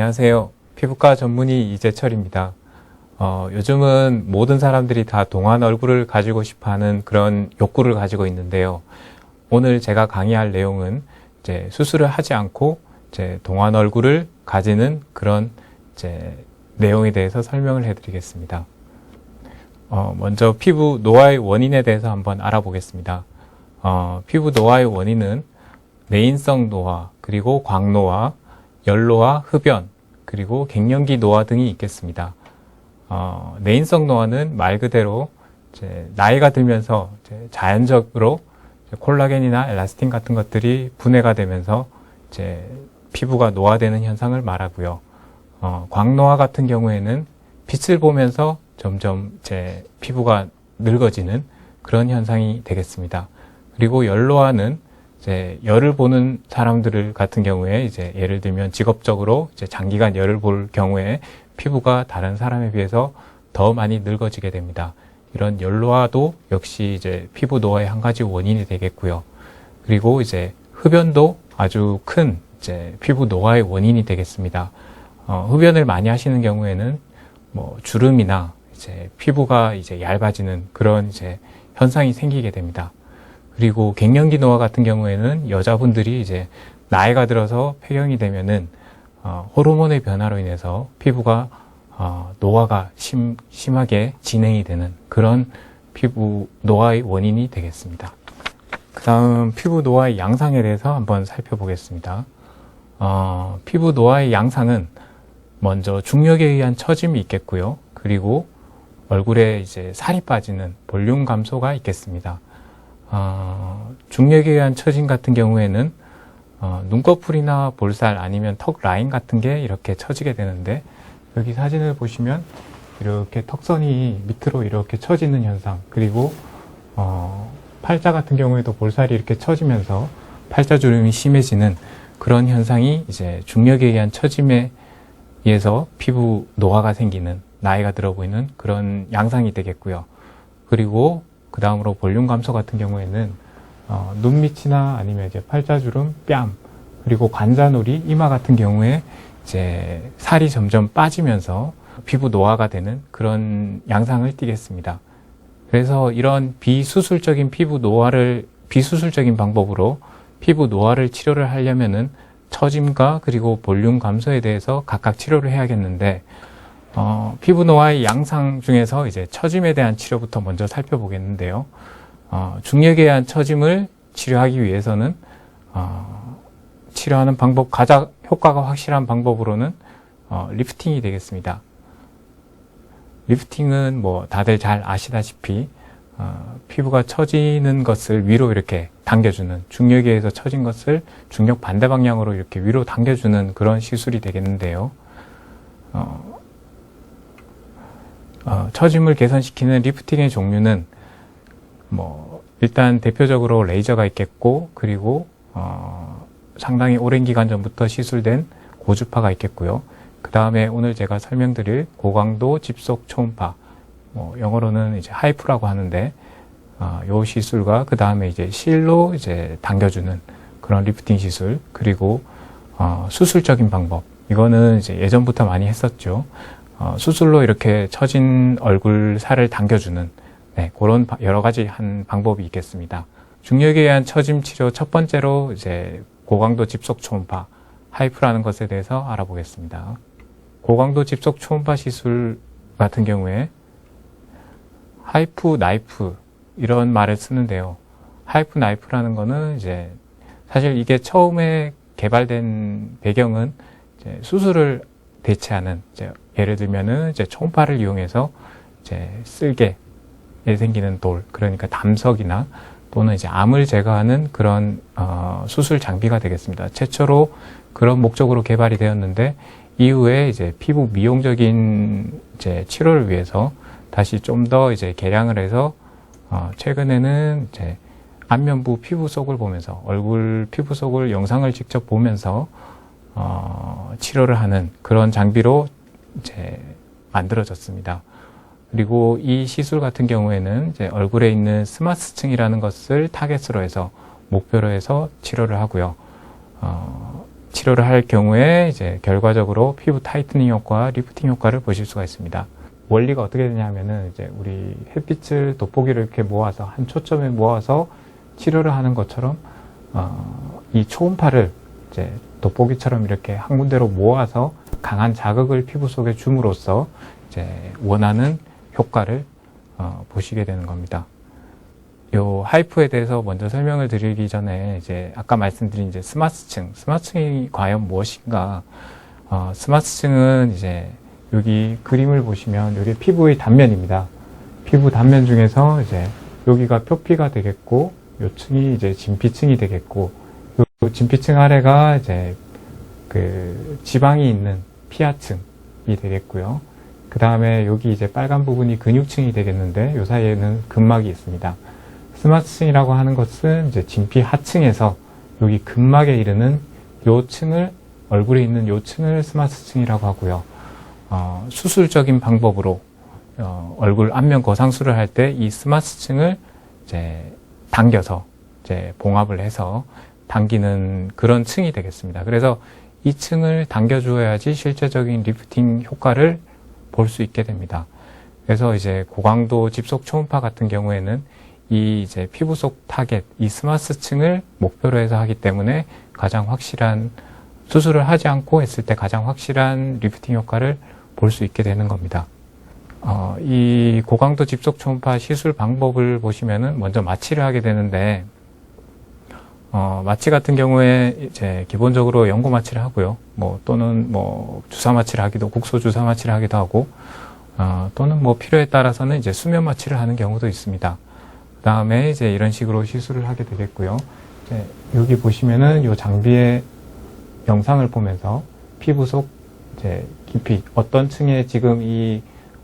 안녕하세요. 피부과 전문의 이재철입니다. 어, 요즘은 모든 사람들이 다 동안 얼굴을 가지고 싶어 하는 그런 욕구를 가지고 있는데요. 오늘 제가 강의할 내용은 이제 수술을 하지 않고 이제 동안 얼굴을 가지는 그런 이제 내용에 대해서 설명을 해드리겠습니다. 어, 먼저 피부 노화의 원인에 대해서 한번 알아보겠습니다. 어, 피부 노화의 원인은 내인성 노화, 그리고 광노화, 연로화, 흡연, 그리고 갱년기 노화 등이 있겠습니다. 어, 내인성 노화는 말 그대로 이제 나이가 들면서 자연적으로 콜라겐이나 엘라스틴 같은 것들이 분해가 되면서 이제 피부가 노화되는 현상을 말하고요. 어, 광노화 같은 경우에는 빛을 보면서 점점 제 피부가 늙어지는 그런 현상이 되겠습니다. 그리고 연로화는 이제 열을 보는 사람들을 같은 경우에 이제 예를 들면 직업적으로 이제 장기간 열을 볼 경우에 피부가 다른 사람에 비해서 더 많이 늙어지게 됩니다. 이런 연로화도 역시 이제 피부 노화의 한 가지 원인이 되겠고요. 그리고 이제 흡연도 아주 큰 이제 피부 노화의 원인이 되겠습니다. 어, 흡연을 많이 하시는 경우에는 뭐 주름이나 이제 피부가 이제 얇아지는 그런 이제 현상이 생기게 됩니다. 그리고 갱년기 노화 같은 경우에는 여자분들이 이제 나이가 들어서 폐경이 되면은 어, 호르몬의 변화로 인해서 피부가 어, 노화가 심, 심하게 진행이 되는 그런 피부 노화의 원인이 되겠습니다. 그 다음 피부 노화의 양상에 대해서 한번 살펴보겠습니다. 어, 피부 노화의 양상은 먼저 중력에 의한 처짐이 있겠고요. 그리고 얼굴에 이제 살이 빠지는 볼륨 감소가 있겠습니다. 어, 중력에 의한 처짐 같은 경우에는 어, 눈꺼풀이나 볼살 아니면 턱 라인 같은 게 이렇게 처지게 되는데 여기 사진을 보시면 이렇게 턱선이 밑으로 이렇게 처지는 현상 그리고 어, 팔자 같은 경우에도 볼살이 이렇게 처지면서 팔자 주름이 심해지는 그런 현상이 이제 중력에 의한 처짐에 의해서 피부 노화가 생기는 나이가 들어 보이는 그런 양상이 되겠고요. 그리고 그 다음으로 볼륨 감소 같은 경우에는 어, 눈 밑이나 아니면 이제 팔자주름, 뺨 그리고 관자놀이, 이마 같은 경우에 이제 살이 점점 빠지면서 피부 노화가 되는 그런 양상을 띠겠습니다. 그래서 이런 비수술적인 피부 노화를 비수술적인 방법으로 피부 노화를 치료를 하려면은 처짐과 그리고 볼륨 감소에 대해서 각각 치료를 해야겠는데 어, 피부 노화의 양상 중에서 이제 처짐에 대한 치료부터 먼저 살펴보겠는데요. 어, 중력에 의한 처짐을 치료하기 위해서는 어, 치료하는 방법 가장 효과가 확실한 방법으로는 어, 리프팅이 되겠습니다. 리프팅은 뭐 다들 잘 아시다시피 어, 피부가 처지는 것을 위로 이렇게 당겨주는 중력에 의해서 처진 것을 중력 반대 방향으로 이렇게 위로 당겨주는 그런 시술이 되겠는데요. 어, 어, 처짐을 개선시키는 리프팅의 종류는 뭐 일단 대표적으로 레이저가 있겠고 그리고 어, 상당히 오랜 기간 전부터 시술된 고주파가 있겠고요. 그 다음에 오늘 제가 설명드릴 고강도 집속 초음파, 뭐 영어로는 이제 하이프라고 하는데 어, 요 시술과 그 다음에 이제 실로 이제 당겨주는 그런 리프팅 시술 그리고 어, 수술적인 방법 이거는 이제 예전부터 많이 했었죠. 어, 수술로 이렇게 처진 얼굴 살을 당겨주는 네, 그런 여러 가지 한 방법이 있겠습니다. 중력에 의한 처짐 치료 첫 번째로 이제 고강도 집속 초음파 하이프라는 것에 대해서 알아보겠습니다. 고강도 집속 초음파 시술 같은 경우에 하이프 나이프 이런 말을 쓰는데요. 하이프 나이프라는 거는 이제 사실 이게 처음에 개발된 배경은 수술을 대체하는 예를 들면은 이제 초음파를 이용해서 이제 쓸개에 생기는 돌 그러니까 담석이나 또는 이제 암을 제거하는 그런 어, 수술 장비가 되겠습니다. 최초로 그런 목적으로 개발이 되었는데 이후에 이제 피부 미용적인 이제 치료를 위해서 다시 좀 더 이제 개량을 해서 어, 최근에는 이제 안면부 피부 속을 보면서 얼굴 피부 속을 영상을 직접 보면서 어, 치료를 하는 그런 장비로 이제 만들어졌습니다. 그리고 이 시술 같은 경우에는 이제 얼굴에 있는 스마스층이라는 것을 타겟으로 해서 목표로 해서 치료를 하고요. 어, 치료를 할 경우에 이제 결과적으로 피부 타이트닝 효과, 리프팅 효과를 보실 수가 있습니다. 원리가 어떻게 되냐면은 이제 우리 햇빛을 돋보기를 이렇게 모아서 한 초점에 모아서 치료를 하는 것처럼 어, 이 초음파를 이제 돋보기처럼 이렇게 한 군데로 모아서 강한 자극을 피부 속에 줌으로써 이제 원하는 효과를 어, 보시게 되는 겁니다. 요 하이프에 대해서 먼저 설명을 드리기 전에 이제 아까 말씀드린 이제 스마트층, 스마트층이 과연 무엇인가? 어, 스마트층은 이제 여기 그림을 보시면 여기 피부의 단면입니다. 피부 단면 중에서 이제 여기가 표피가 되겠고, 요 층이 이제 진피층이 되겠고, 요 진피층 아래가 이제 그 지방이 있는 피하층이 되겠고요. 그 다음에 여기 이제 빨간 부분이 근육층이 되겠는데, 요 사이에는 근막이 있습니다. 스마트층이라고 하는 것은 이제 진피 하층에서 여기 근막에 이르는 요 층을 얼굴에 있는 요 층을 스마트층이라고 하고요. 어, 수술적인 방법으로 어, 얼굴 안면 거상술을 할 때 이 스마트층을 이제 당겨서 이제 봉합을 해서 당기는 그런 층이 되겠습니다. 그래서 이 층을 당겨주어야지 실제적인 리프팅 효과를 볼 수 있게 됩니다. 그래서 이제 고강도 집속 초음파 같은 경우에는 이 이제 피부 속 타겟, 이 스마트층을 목표로 해서 하기 때문에 가장 확실한 수술을 하지 않고 했을 때 가장 확실한 리프팅 효과를 볼 수 있게 되는 겁니다. 어, 이 고강도 집속 초음파 시술 방법을 보시면은 먼저 마취를 하게 되는데 어, 마취 같은 경우에 이제 기본적으로 연고 마취를 하고요. 뭐 또는 뭐 주사 마취를 하기도 국소 주사 마취를 하기도 하고 어, 또는 뭐 필요에 따라서는 이제 수면 마취를 하는 경우도 있습니다. 그 다음에 이제 이런 식으로 시술을 하게 되겠고요. 여기 보시면은 이 장비의 영상을 보면서 피부 속 이제 깊이 어떤 층에 지금 이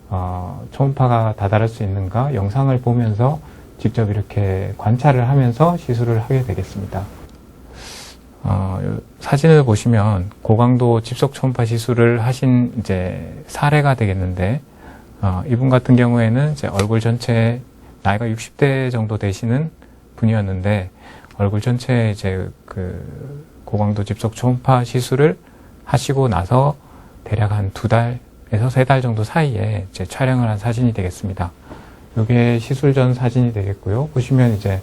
어, 초음파가 다다를 수 있는가 영상을 보면서 직접 이렇게 관찰을 하면서 시술을 하게 되겠습니다. 어, 요 사진을 보시면 고강도 집속 초음파 시술을 하신 이제 사례가 되겠는데 어, 이분 같은 경우에는 이제 얼굴 전체 나이가 60대 정도 되시는 분이었는데 얼굴 전체에 이제 그 고강도 집속 초음파 시술을 하시고 나서 대략 한 두 달에서 세 달 정도 사이에 이제 촬영을 한 사진이 되겠습니다. 이게 시술 전 사진이 되겠고요. 보시면 이제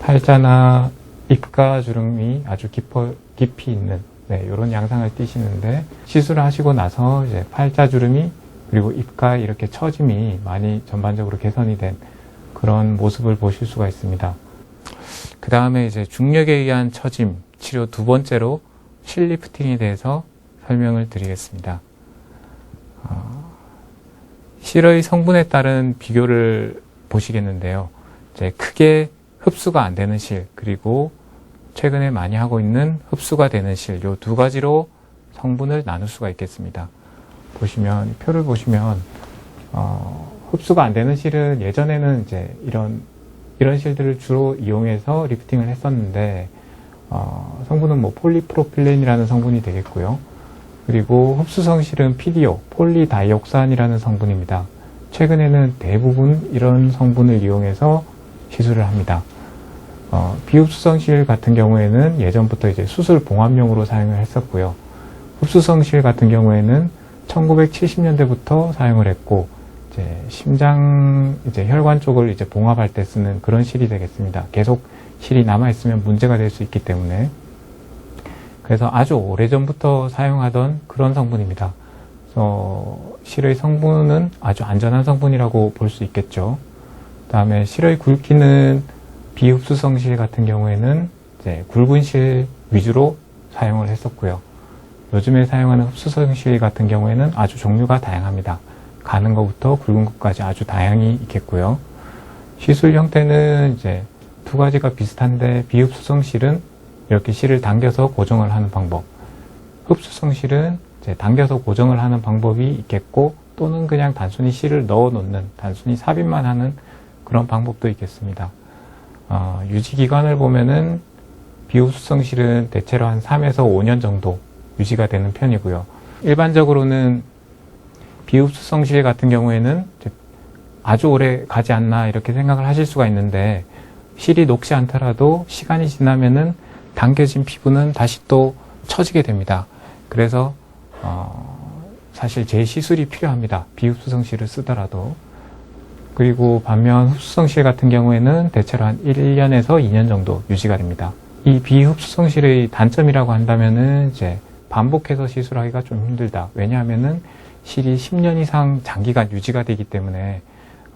팔자나 입가 주름이 아주 깊어, 깊이 있는 네, 이런 양상을 띠시는데 시술을 하시고 나서 이제 팔자 주름이 그리고 입가 이렇게 처짐이 많이 전반적으로 개선이 된 그런 모습을 보실 수가 있습니다. 그 다음에 이제 중력에 의한 처짐 치료 두 번째로 실리프팅에 대해서 설명을 드리겠습니다. 어, 실의 성분에 따른 비교를 보시겠는데요. 이제 크게 흡수가 안 되는 실, 그리고 최근에 많이 하고 있는 흡수가 되는 실, 요 두 가지로 성분을 나눌 수가 있겠습니다. 보시면, 표를 보시면, 어, 흡수가 안 되는 실은 예전에는 이제 이런, 이런 실들을 주로 이용해서 리프팅을 했었는데, 어, 성분은 뭐 폴리프로필렌이라는 성분이 되겠고요. 그리고 흡수성 실은 PDO, 폴리다이옥산이라는 성분입니다. 최근에는 대부분 이런 성분을 이용해서 시술을 합니다. 어, 비흡수성 실 같은 경우에는 예전부터 이제 수술 봉합용으로 사용을 했었고요. 흡수성 실 같은 경우에는 1970년대부터 사용을 했고, 이제 심장 이제 혈관 쪽을 이제 봉합할 때 쓰는 그런 실이 되겠습니다. 계속 실이 남아 있으면 문제가 될 수 있기 때문에 그래서 아주 오래전부터 사용하던 그런 성분입니다. 그래서 실의 성분은 아주 안전한 성분이라고 볼 수 있겠죠. 다음에 실의 굵기는 비흡수성 실 같은 경우에는 이제 굵은 실 위주로 사용을 했었고요. 요즘에 사용하는 흡수성 실 같은 경우에는 아주 종류가 다양합니다. 가는 것부터 굵은 것까지 아주 다양히 있겠고요. 시술 형태는 이제 두 가지가 비슷한데 비흡수성 실은 이렇게 실을 당겨서 고정을 하는 방법. 흡수성 실은 당겨서 고정을 하는 방법이 있겠고 또는 그냥 단순히 실을 넣어 놓는 단순히 삽입만 하는 그런 방법도 있겠습니다. 어, 유지 기간을 보면은 비흡수성 실은 대체로 한 3에서 5년 정도 유지가 되는 편이고요. 일반적으로는 비흡수성 실 같은 경우에는 아주 오래 가지 않나 이렇게 생각을 하실 수가 있는데 실이 녹지 않더라도 시간이 지나면은 당겨진 피부는 다시 또 처지게 됩니다. 그래서 어, 사실 재시술이 필요합니다. 비흡수성실을 쓰더라도. 그리고 반면 흡수성실 같은 경우에는 대체로 한 1년에서 2년 정도 유지가 됩니다. 이 비흡수성실의 단점이라고 한다면은 이제 반복해서 시술하기가 좀 힘들다. 왜냐하면은 실이 10년 이상 장기간 유지가 되기 때문에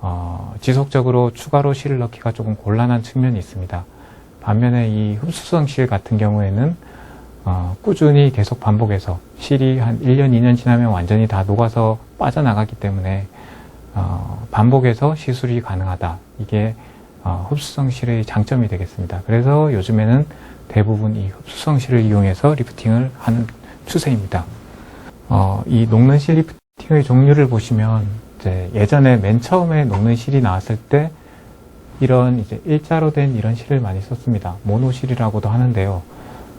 어, 지속적으로 추가로 실을 넣기가 조금 곤란한 측면이 있습니다. 반면에 이 흡수성 실 같은 경우에는 어, 꾸준히 계속 반복해서 실이 한 1년, 2년 지나면 완전히 다 녹아서 빠져나가기 때문에 어, 반복해서 시술이 가능하다. 이게 어, 흡수성 실의 장점이 되겠습니다. 그래서 요즘에는 대부분 이 흡수성 실을 이용해서 리프팅을 하는 추세입니다. 어, 이 녹는 실 리프팅의 종류를 보시면 예전에 맨 처음에 녹는 실이 나왔을 때 이런 이제 일자로 된 이런 실을 많이 썼습니다. 모노실이라고도 하는데요.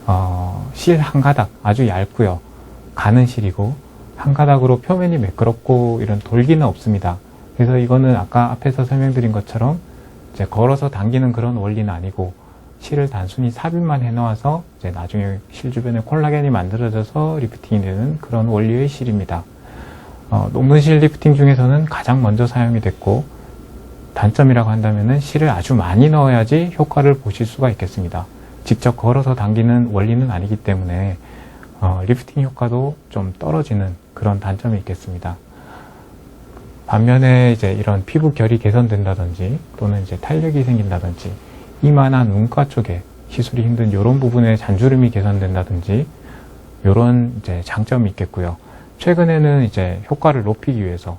어, 실 한 가닥 아주 얇고요. 가는 실이고 한 가닥으로 표면이 매끄럽고 이런 돌기는 없습니다. 그래서 이거는 아까 앞에서 설명드린 것처럼 이제 걸어서 당기는 그런 원리는 아니고 실을 단순히 삽입만 해놓아서 이제 나중에 실 주변에 콜라겐이 만들어져서 리프팅이 되는 그런 원리의 실입니다. 어, 녹는 실 리프팅 중에서는 가장 먼저 사용이 됐고 단점이라고 한다면은 실을 아주 많이 넣어야지 효과를 보실 수가 있겠습니다. 직접 걸어서 당기는 원리는 아니기 때문에 어, 리프팅 효과도 좀 떨어지는 그런 단점이 있겠습니다. 반면에 이제 이런 피부 결이 개선된다든지 또는 이제 탄력이 생긴다든지 이마나 눈가 쪽에 시술이 힘든 이런 부분에 잔주름이 개선된다든지 이런 이제 장점이 있겠고요. 최근에는 이제 효과를 높이기 위해서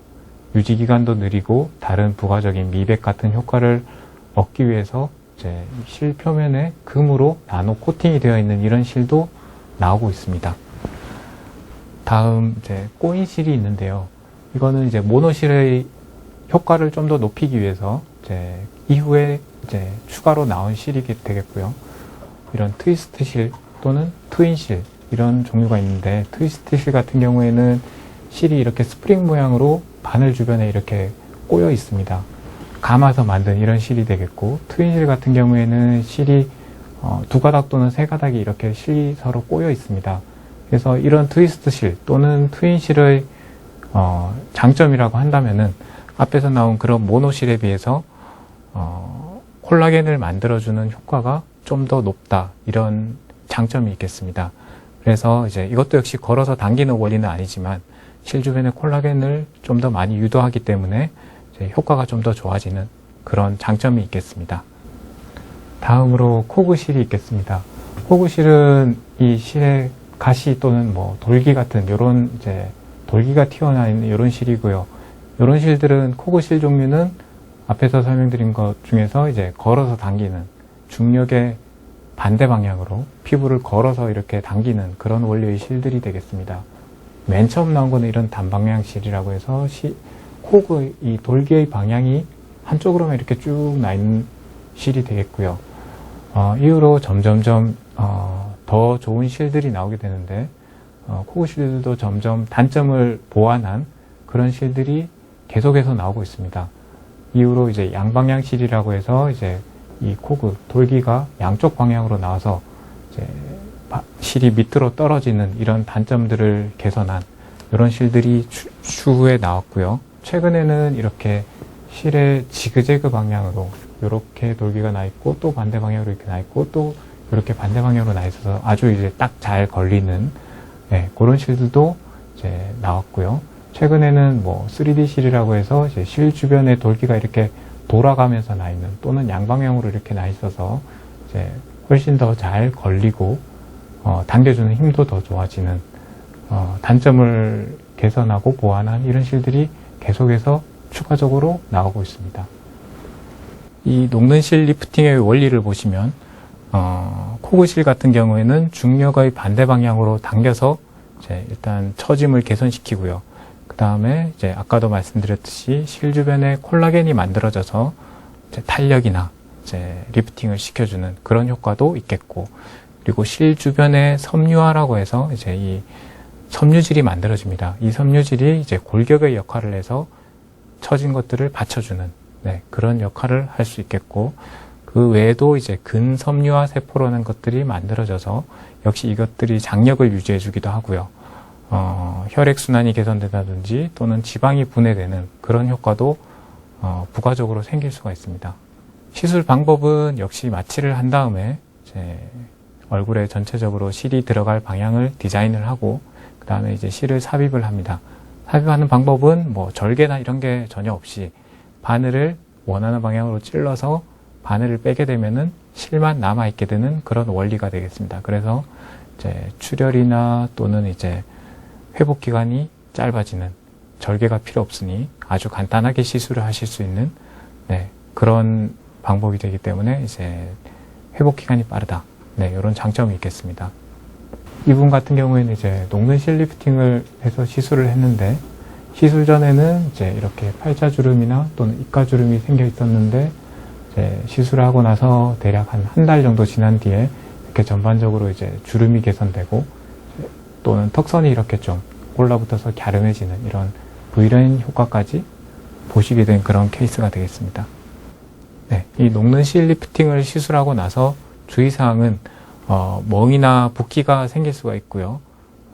유지 기간도 느리고 다른 부가적인 미백 같은 효과를 얻기 위해서 이제 실 표면에 금으로 나노 코팅이 되어 있는 이런 실도 나오고 있습니다. 다음 이제 꼬인 실이 있는데요. 이거는 이제 모노실의 효과를 좀 더 높이기 위해서 이제 이후에 이제 추가로 나온 실이 되겠고요. 이런 트위스트 실 또는 트윈 실 이런 종류가 있는데 트위스트 실 같은 경우에는 실이 이렇게 스프링 모양으로 바늘 주변에 이렇게 꼬여 있습니다. 감아서 만든 이런 실이 되겠고 트윈 실 같은 경우에는 실이 어, 두 가닥 또는 세 가닥이 이렇게 실이 서로 꼬여 있습니다. 그래서 이런 트위스트 실 또는 트윈 실의 어, 장점이라고 한다면은 앞에서 나온 그런 모노 실에 비해서 어, 콜라겐을 만들어주는 효과가 좀 더 높다 이런 장점이 있겠습니다. 그래서 이제 이것도 역시 걸어서 당기는 원리는 아니지만 실 주변의 콜라겐을 좀 더 많이 유도하기 때문에 효과가 좀 더 좋아지는 그런 장점이 있겠습니다. 다음으로 코그실이 있겠습니다. 코그실은 이 실의 가시 또는 뭐 돌기 같은 이런 이제 돌기가 튀어나와 있는 이런 실이고요. 이런 실들은 코그실 종류는 앞에서 설명드린 것 중에서 이제 걸어서 당기는 중력의 반대 방향으로 피부를 걸어서 이렇게 당기는 그런 원리의 실들이 되겠습니다. 맨 처음 나온 거는 이런 단방향 실이라고 해서 시, 코그 이 돌기의 방향이 한쪽으로만 이렇게 쭉 나 있는 실이 되겠고요. 어, 이후로 점점점 어, 더 좋은 실들이 나오게 되는데 어, 코그 실들도 점점 단점을 보완한 그런 실들이 계속해서 나오고 있습니다. 이후로 이제 양방향 실이라고 해서 이제 이 코그 돌기가 양쪽 방향으로 나와서 이제 실이 밑으로 떨어지는 이런 단점들을 개선한 이런 실들이 추, 추후에 나왔고요. 최근에는 이렇게 실의 지그재그 방향으로 이렇게 돌기가 나 있고 또 반대 방향으로 이렇게 나 있고 또 이렇게 반대 방향으로 나 있어서 아주 이제 딱 잘 걸리는 네, 그런 실들도 이제 나왔고요. 최근에는 뭐 3D 실이라고 해서 이제 실 주변에 돌기가 이렇게 돌아가면서 나 있는 또는 양방향으로 이렇게 나 있어서 이제 훨씬 더 잘 걸리고 어, 당겨주는 힘도 더 좋아지는 어, 단점을 개선하고 보완한 이런 실들이 계속해서 추가적으로 나오고 있습니다. 이 녹는 실 리프팅의 원리를 보시면 어, 코그실 같은 경우에는 중력의 반대 방향으로 당겨서 일단 처짐을 개선시키고요. 그 다음에 이제 아까도 말씀드렸듯이 실 주변에 콜라겐이 만들어져서 이제 탄력이나 이제 리프팅을 시켜주는 그런 효과도 있겠고, 그리고 실 주변에 섬유화라고 해서 이제 이 섬유질이 만들어집니다. 이 섬유질이 이제 골격의 역할을 해서 처진 것들을 받쳐주는 네, 그런 역할을 할 수 있겠고, 그그 외에도 이제 근섬유화 세포라는 것들이 만들어져서 역시 이것들이 장력을 유지해 주기도 하고요. 어, 혈액순환이 개선된다든지 또는 지방이 분해되는 그런 효과도 어, 부가적으로 생길 수가 있습니다. 시술 방법은 역시 마취를 한 다음에 이제 얼굴에 전체적으로 실이 들어갈 방향을 디자인을 하고 그 다음에 이제 실을 삽입을 합니다. 삽입하는 방법은 뭐 절개나 이런 게 전혀 없이 바늘을 원하는 방향으로 찔러서 바늘을 빼게 되면은 실만 남아 있게 되는 그런 원리가 되겠습니다. 그래서 이제 출혈이나 또는 이제 회복 기간이 짧아지는 절개가 필요 없으니 아주 간단하게 시술을 하실 수 있는 네, 그런 방법이 되기 때문에 이제 회복 기간이 빠르다. 네, 이런 장점이 있겠습니다. 이분 같은 경우에는 이제 녹는 실리프팅을 해서 시술을 했는데 시술 전에는 이제 이렇게 팔자 주름이나 또는 입가 주름이 생겨 있었는데 이제 시술을 하고 나서 대략 한 한 달 정도 지난 뒤에 이렇게 전반적으로 이제 주름이 개선되고 또는 턱선이 이렇게 좀 올라붙어서 갸름해지는 이런 V라인 효과까지 보시게 된 그런 케이스가 되겠습니다. 네, 이 녹는 실 리프팅을 시술하고 나서 주의사항은 어, 멍이나 붓기가 생길 수가 있고요.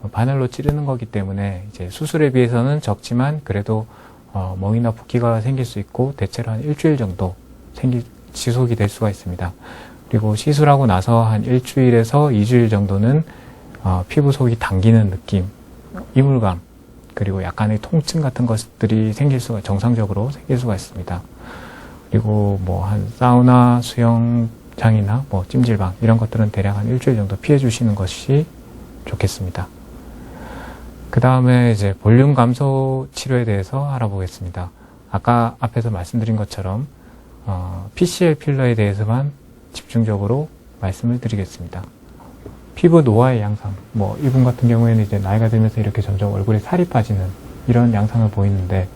어, 바늘로 찌르는 거기 때문에 이제 수술에 비해서는 적지만 그래도 어, 멍이나 붓기가 생길 수 있고 대체로 한 일주일 정도 생기 지속이 될 수가 있습니다. 그리고 시술하고 나서 한 일주일에서 이주일 정도는 어, 피부 속이 당기는 느낌, 이물감, 그리고 약간의 통증 같은 것들이 생길 수가 정상적으로 생길 수가 있습니다. 그리고 뭐 한 사우나, 수영 장이나 뭐 찜질방 이런 것들은 대략 한 일주일 정도 피해 주시는 것이 좋겠습니다. 그 다음에 이제 볼륨 감소 치료에 대해서 알아보겠습니다. 아까 앞에서 말씀드린 것처럼 어, PCL 필러에 대해서만 집중적으로 말씀을 드리겠습니다. 피부 노화의 양상, 뭐 이분 같은 경우에는 이제 나이가 들면서 이렇게 점점 얼굴에 살이 빠지는 이런 양상을 보이는데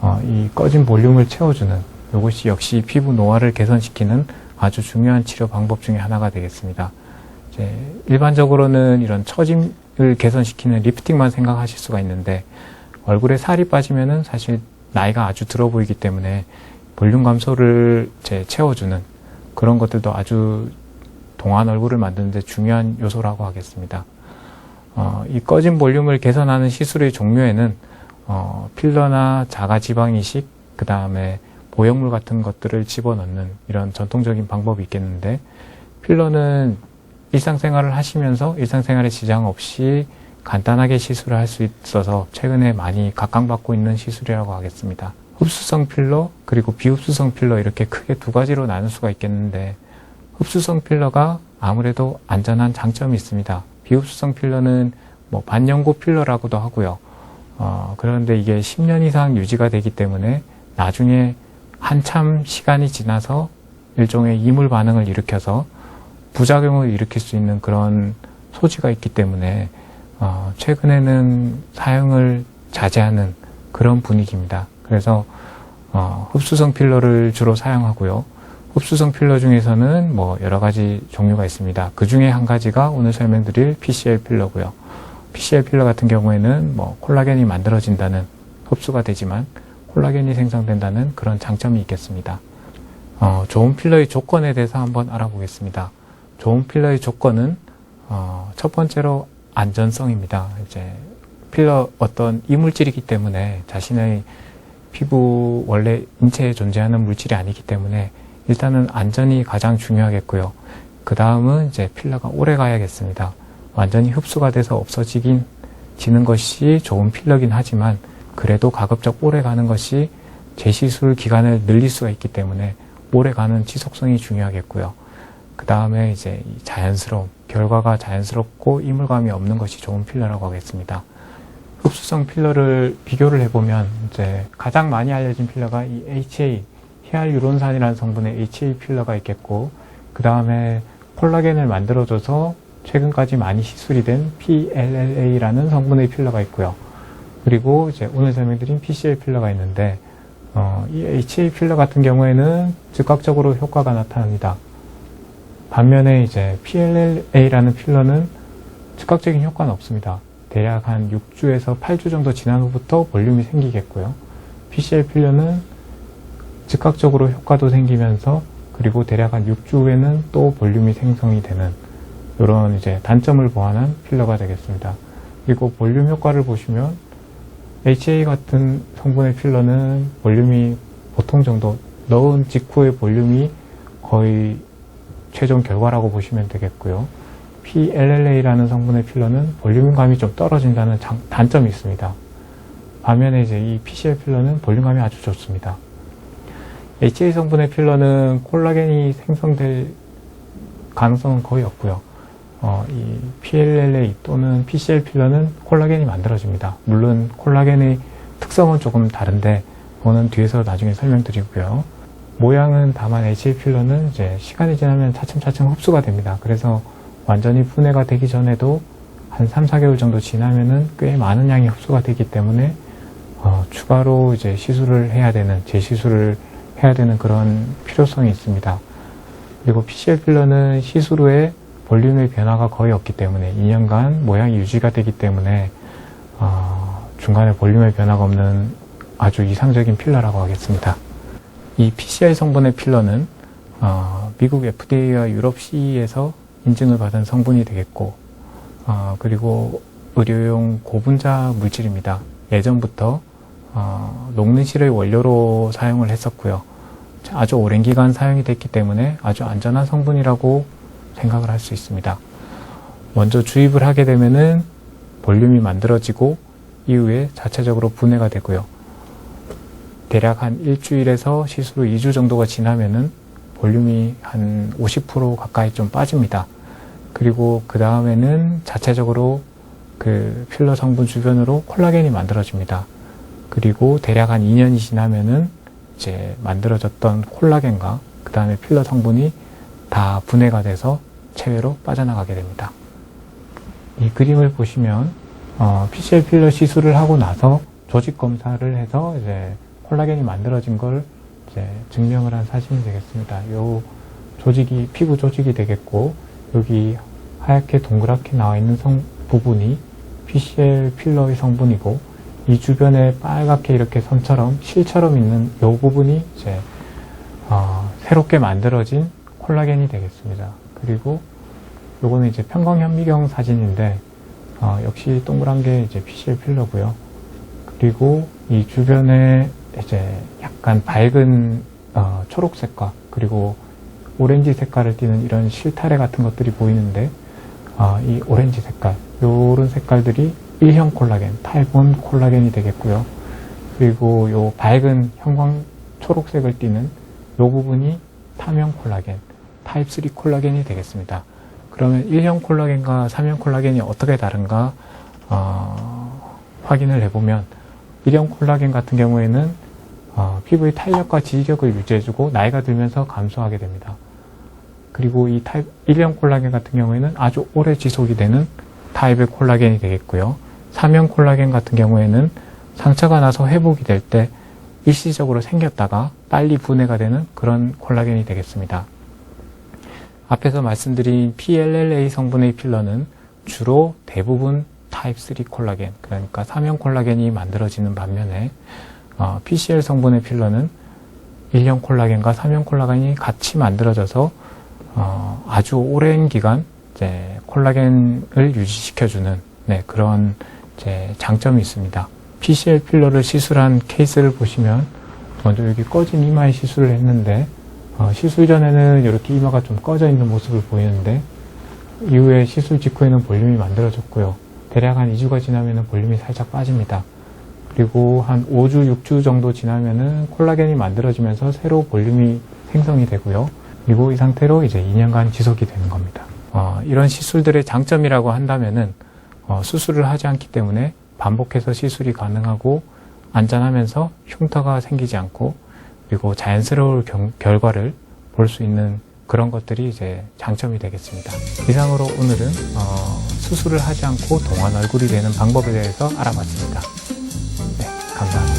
어, 이 꺼진 볼륨을 채워주는 이것이 역시 피부 노화를 개선시키는 아주 중요한 치료 방법 중에 하나가 되겠습니다. 이제 일반적으로는 이런 처짐을 개선시키는 리프팅만 생각하실 수가 있는데 얼굴에 살이 빠지면은 사실 나이가 아주 들어 보이기 때문에 볼륨 감소를 이제 채워주는 그런 것들도 아주 동안 얼굴을 만드는데 중요한 요소라고 하겠습니다. 어, 이 꺼진 볼륨을 개선하는 시술의 종류에는 어, 필러나 자가 지방 이식, 그 다음에 보형물 같은 것들을 집어넣는 이런 전통적인 방법이 있겠는데 필러는 일상생활을 하시면서 일상생활에 지장 없이 간단하게 시술을 할 수 있어서 최근에 많이 각광받고 있는 시술이라고 하겠습니다. 흡수성 필러 그리고 비흡수성 필러 이렇게 크게 두 가지로 나눌 수가 있겠는데 흡수성 필러가 아무래도 안전한 장점이 있습니다. 비흡수성 필러는 뭐 반연고 필러라고도 하고요. 어, 그런데 이게 10년 이상 유지가 되기 때문에 나중에 한참 시간이 지나서 일종의 이물 반응을 일으켜서 부작용을 일으킬 수 있는 그런 소지가 있기 때문에 어, 최근에는 사용을 자제하는 그런 분위기입니다. 그래서 어, 흡수성 필러를 주로 사용하고요. 흡수성 필러 중에서는 뭐 여러 가지 종류가 있습니다. 그 중에 한 가지가 오늘 설명드릴 PCL 필러고요. PCL 필러 같은 경우에는 뭐 콜라겐이 만들어진다는 흡수가 되지만 콜라겐이 생성된다는 그런 장점이 있겠습니다. 어, 좋은 필러의 조건에 대해서 한번 알아보겠습니다. 좋은 필러의 조건은 어, 첫 번째로 안전성입니다. 이제 필러 어떤 이물질이기 때문에 자신의 피부 원래 인체에 존재하는 물질이 아니기 때문에 일단은 안전이 가장 중요하겠고요. 그 다음은 이제 필러가 오래 가야겠습니다. 완전히 흡수가 돼서 없어지긴 지는 것이 좋은 필러긴 하지만 그래도 가급적 오래 가는 것이 재시술 기간을 늘릴 수가 있기 때문에 오래 가는 지속성이 중요하겠고요. 그 다음에 이제 자연스러움, 결과가 자연스럽고 이물감이 없는 것이 좋은 필러라고 하겠습니다. 흡수성 필러를 비교를 해보면 이제 가장 많이 알려진 필러가 이 HA, 히알유론산이라는 성분의 HA 필러가 있겠고 그 다음에 콜라겐을 만들어줘서 최근까지 많이 시술이 된 PLLA라는 성분의 필러가 있고요. 그리고 이제 오늘 설명드린 PCL 필러가 있는데 어, 이 HA 필러 같은 경우에는 즉각적으로 효과가 나타납니다. 반면에 이제 PLLA라는 필러는 즉각적인 효과는 없습니다. 대략 한 6주에서 8주 정도 지난 후부터 볼륨이 생기겠고요. PCL 필러는 즉각적으로 효과도 생기면서 그 그리고 대략 한 6주 후에는 또 볼륨이 생성이 되는 이런 이제 단점을 보완한 필러가 되겠습니다. 그리고 볼륨 효과를 보시면 HA 같은 성분의 필러는 볼륨이 보통 정도 넣은 직후의 볼륨이 거의 최종 결과라고 보시면 되겠고요. PLLA라는 성분의 필러는 볼륨감이 좀 떨어진다는 장- 단점이 있습니다. 반면에 이제 이 PCL 필러는 볼륨감이 아주 좋습니다. HA 성분의 필러는 콜라겐이 생성될 가능성은 거의 없고요. 어, 이 PLLA 또는 PCL 필러는 콜라겐이 만들어집니다. 물론 콜라겐의 특성은 조금 다른데 그거는 뒤에서 나중에 설명드리고요. 모양은 다만 HA 필러는 이제 시간이 지나면 차츰차츰 흡수가 됩니다. 그래서 완전히 분해가 되기 전에도 한 3, 4개월 정도 지나면은 꽤 많은 양이 흡수가 되기 때문에 어, 추가로 이제 시술을 해야 되는 재시술을 해야 되는 그런 필요성이 있습니다. 그리고 PCL 필러는 시술 후에 볼륨의 변화가 거의 없기 때문에 2년간 모양이 유지가 되기 때문에 어, 중간에 볼륨의 변화가 없는 아주 이상적인 필러라고 하겠습니다. 이 PCL 성분의 필러는 어, 미국 FDA와 유럽 CE에서 인증을 받은 성분이 되겠고 어, 그리고 의료용 고분자 물질입니다. 예전부터 어, 녹는 실의 원료로 사용을 했었고요. 아주 오랜 기간 사용이 됐기 때문에 아주 안전한 성분이라고 생각을 할 수 있습니다. 먼저 주입을 하게 되면은 볼륨이 만들어지고 이후에 자체적으로 분해가 되고요. 대략 한 일주일에서 후 2주 정도가 지나면은 볼륨이 한 50% 가까이 좀 빠집니다. 그리고 그 다음에는 자체적으로 그 필러 성분 주변으로 콜라겐이 만들어집니다. 그리고 대략 한 2년이 지나면은 이제 만들어졌던 콜라겐과 그 다음에 필러 성분이 다 분해가 돼서 체외로 빠져나가게 됩니다. 이 그림을 보시면 어, PCL 필러 시술을 하고 나서 조직 검사를 해서 이제 콜라겐이 만들어진 걸 이제 증명을 한 사진이 되겠습니다. 요 조직이 피부 조직이 되겠고 여기 하얗게 동그랗게 나와 있는 성 부분이 PCL 필러의 성분이고 이 주변에 빨갛게 이렇게 선처럼 실처럼 있는 이 부분이 이제 어, 새롭게 만들어진 콜라겐이 되겠습니다. 그리고 요거는 이제 평광현미경 사진인데 어, 역시 동그란 게 이제 PCL 필러고요. 그리고 이 주변에 이제 약간 밝은 어, 초록색과 그리고 오렌지 색깔을 띠는 이런 실타래 같은 것들이 보이는데 어, 이 오렌지 색깔, 요런 색깔들이 1형 콜라겐, 1 콜라겐이 되겠고요. 그리고 요 밝은 형광 초록색을 띠는 요 부분이 탐형 콜라겐, 타입 3 콜라겐이 되겠습니다. 그러면 1형 콜라겐과 3형 콜라겐이 어떻게 다른가 어, 확인을 해보면 1형 콜라겐 같은 경우에는 어, 피부의 탄력과 지지력을 유지해주고 나이가 들면서 감소하게 됩니다. 그리고 이 타입 1형 콜라겐 같은 경우에는 아주 오래 지속이 되는 타입의 콜라겐이 되겠고요. 3형 콜라겐 같은 경우에는 상처가 나서 회복이 될 때 일시적으로 생겼다가 빨리 분해가 되는 그런 콜라겐이 되겠습니다. 앞에서 말씀드린 PLLA 성분의 필러는 주로 대부분 타입 3 콜라겐, 그러니까 3형 콜라겐이 만들어지는 반면에 어, PCL 성분의 필러는 1형 콜라겐과 3형 콜라겐이 같이 만들어져서 어, 아주 오랜 기간 콜라겐을 유지시켜주는 네, 그런 장점이 있습니다. PCL 필러를 시술한 케이스를 보시면 먼저 여기 꺼진 이마에 시술을 했는데 어, 시술 전에는 이렇게 이마가 좀 꺼져 있는 모습을 보이는데 이후에 시술 직후에는 볼륨이 만들어졌고요. 대략 한 2주가 지나면 볼륨이 살짝 빠집니다. 그리고 한 5주, 6주 정도 지나면은 콜라겐이 만들어지면서 새로 볼륨이 생성이 되고요. 그리고 이 상태로 이제 2년간 지속이 되는 겁니다. 어, 이런 시술들의 장점이라고 한다면은 어, 수술을 하지 않기 때문에 반복해서 시술이 가능하고 안전하면서 흉터가 생기지 않고 그리고 자연스러울 경, 결과를 볼 수 있는 그런 것들이 이제 장점이 되겠습니다. 이상으로 오늘은 어, 수술을 하지 않고 동안 얼굴이 되는 방법에 대해서 알아봤습니다. 네, 감사합니다.